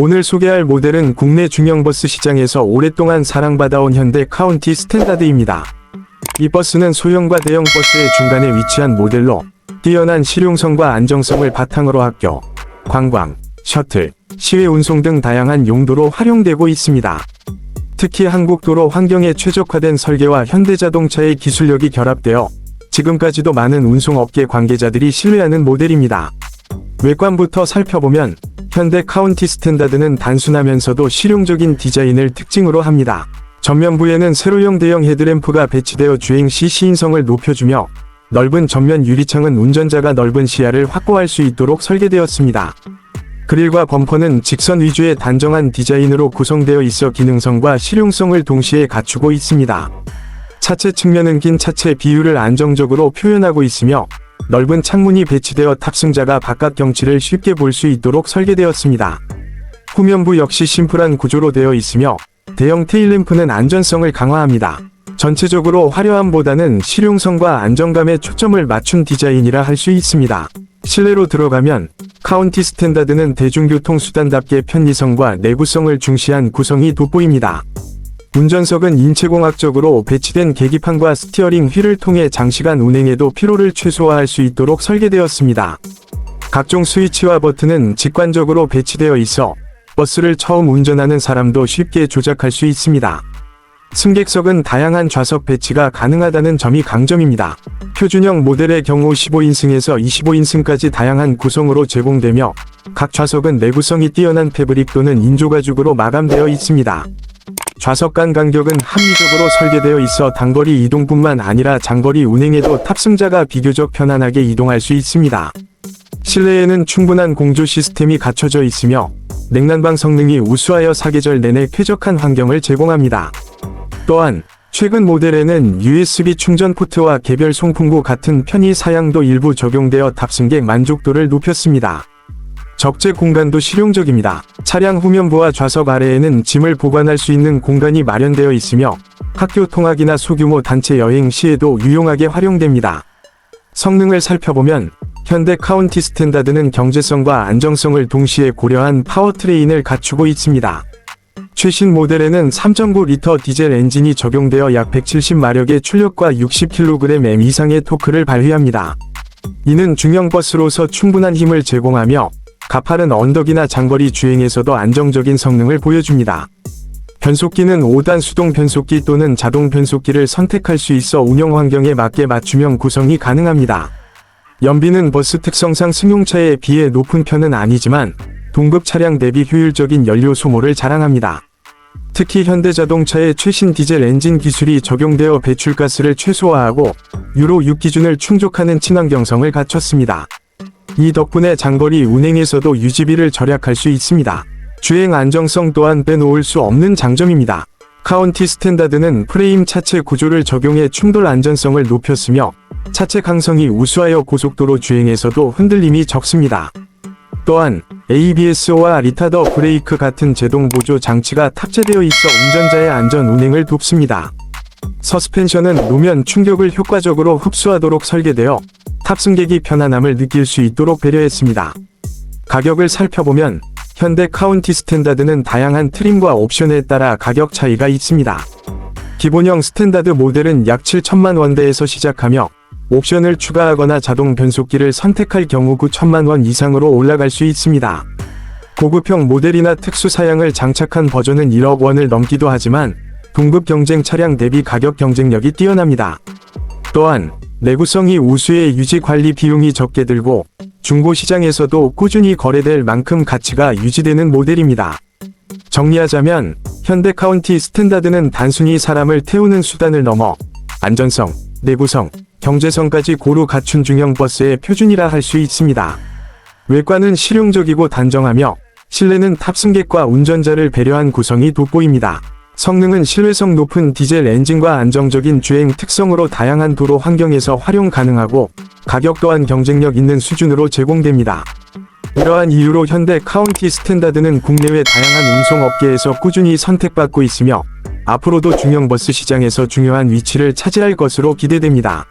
오늘 소개할 모델은 국내 중형버스 시장에서 오랫동안 사랑받아온 현대 카운티 스탠다드입니다. 이 버스는 소형과 대형 버스의 중간에 위치한 모델로 뛰어난 실용성과 안정성을 바탕으로 학교, 관광, 셔틀, 시외 운송 등 다양한 용도로 활용되고 있습니다. 특히 한국 도로 환경에 최적화된 설계와 현대자동차의 기술력이 결합되어 지금까지도 많은 운송업계 관계자들이 신뢰하는 모델입니다. 외관부터 살펴보면 현대 카운티 스탠다드는 단순하면서도 실용적인 디자인을 특징으로 합니다. 전면부에는 세로형 대형 헤드램프가 배치되어 주행 시 시인성을 높여주며 넓은 전면 유리창은 운전자가 넓은 시야를 확보할 수 있도록 설계되었습니다. 그릴과 범퍼는 직선 위주의 단정한 디자인으로 구성되어 있어 기능성과 실용성을 동시에 갖추고 있습니다. 차체 측면은 긴 차체 비율을 안정적으로 표현하고 있으며 넓은 창문이 배치되어 탑승자가 바깥 경치를 쉽게 볼 수 있도록 설계되었습니다. 후면부 역시 심플한 구조로 되어 있으며 대형 테일램프는 안전성을 강화합니다. 전체적으로 화려함보다는 실용성과 안정감에 초점을 맞춘 디자인이라 할 수 있습니다. 실내로 들어가면 카운티 스탠다드는 대중교통 수단답게 편리성과 내구성을 중시한 구성이 돋보입니다. 운전석은 인체공학적으로 배치된 계기판과 스티어링 휠을 통해 장시간 운행에도 피로를 최소화할 수 있도록 설계되었습니다. 각종 스위치와 버튼은 직관적으로 배치되어 있어 버스를 처음 운전하는 사람도 쉽게 조작할 수 있습니다. 승객석은 다양한 좌석 배치가 가능하다는 점이 강점입니다. 표준형 모델의 경우 15인승에서 25인승까지 다양한 구성으로 제공되며 각 좌석은 내구성이 뛰어난 패브릭 또는 인조가죽으로 마감되어 있습니다. 좌석 간 간격은 합리적으로 설계되어 있어 단거리 이동뿐만 아니라 장거리 운행에도 탑승자가 비교적 편안하게 이동할 수 있습니다. 실내에는 충분한 공조 시스템이 갖춰져 있으며 냉난방 성능이 우수하여 사계절 내내 쾌적한 환경을 제공합니다. 또한 최근 모델에는 USB 충전 포트와 개별 송풍구 같은 편의 사양도 일부 적용되어 탑승객 만족도를 높였습니다. 적재 공간도 실용적입니다. 차량 후면부와 좌석 아래에는 짐을 보관할 수 있는 공간이 마련되어 있으며 학교 통학이나 소규모 단체 여행 시에도 유용하게 활용됩니다. 성능을 살펴보면 현대 카운티 스탠다드는 경제성과 안정성을 동시에 고려한 파워트레인을 갖추고 있습니다. 최신 모델에는 3.9리터 디젤 엔진이 적용되어 약 170마력의 출력과 60kgm 이상의 토크를 발휘합니다. 이는 중형 버스로서 충분한 힘을 제공하며 가파른 언덕이나 장거리 주행에서도 안정적인 성능을 보여줍니다. 변속기는 5단 수동 변속기 또는 자동 변속기를 선택할 수 있어 운영 환경에 맞게 맞춤형 구성이 가능합니다. 연비는 버스 특성상 승용차에 비해 높은 편은 아니지만 동급 차량 대비 효율적인 연료 소모를 자랑합니다. 특히 현대자동차의 최신 디젤 엔진 기술이 적용되어 배출가스를 최소화하고 유로 6 기준을 충족하는 친환경성을 갖췄습니다. 이 덕분에 장거리 운행에서도 유지비를 절약할 수 있습니다. 주행 안정성 또한 빼놓을 수 없는 장점입니다. 카운티 스탠다드는 프레임 차체 구조를 적용해 충돌 안전성을 높였으며 차체 강성이 우수하여 고속도로 주행에서도 흔들림이 적습니다. 또한 ABS와 리타더 브레이크 같은 제동 보조 장치가 탑재되어 있어 운전자의 안전 운행을 돕습니다. 서스펜션은 노면 충격을 효과적으로 흡수하도록 설계되어 탑승객이 편안함을 느낄 수 있도록 배려했습니다. 가격을 살펴보면 현대 카운티 스탠다드는 다양한 트림과 옵션에 따라 가격 차이가 있습니다. 기본형 스탠다드 모델은 약 7천만 원대에서 시작하며 옵션을 추가하거나 자동 변속기를 선택할 경우 9천만 원 이상으로 올라갈 수 있습니다. 고급형 모델이나 특수 사양을 장착한 버전은 1억 원을 넘기도 하지만 동급 경쟁 차량 대비 가격 경쟁력이 뛰어납니다. 또한 내구성이 우수해 유지 관리 비용이 적게 들고 중고 시장에서도 꾸준히 거래될 만큼 가치가 유지되는 모델입니다. 정리하자면 현대 카운티 스탠다드는 단순히 사람을 태우는 수단을 넘어 안전성, 내구성, 경제성까지 고루 갖춘 중형 버스의 표준이라 할 수 있습니다. 외관은 실용적이고 단정하며 실내는 탑승객과 운전자를 배려한 구성이 돋보입니다. 성능은 신뢰성 높은 디젤 엔진과 안정적인 주행 특성으로 다양한 도로 환경에서 활용 가능하고 가격 또한 경쟁력 있는 수준으로 제공됩니다. 이러한 이유로 현대 카운티 스탠다드는 국내외 다양한 운송업계에서 꾸준히 선택받고 있으며 앞으로도 중형 버스 시장에서 중요한 위치를 차지할 것으로 기대됩니다.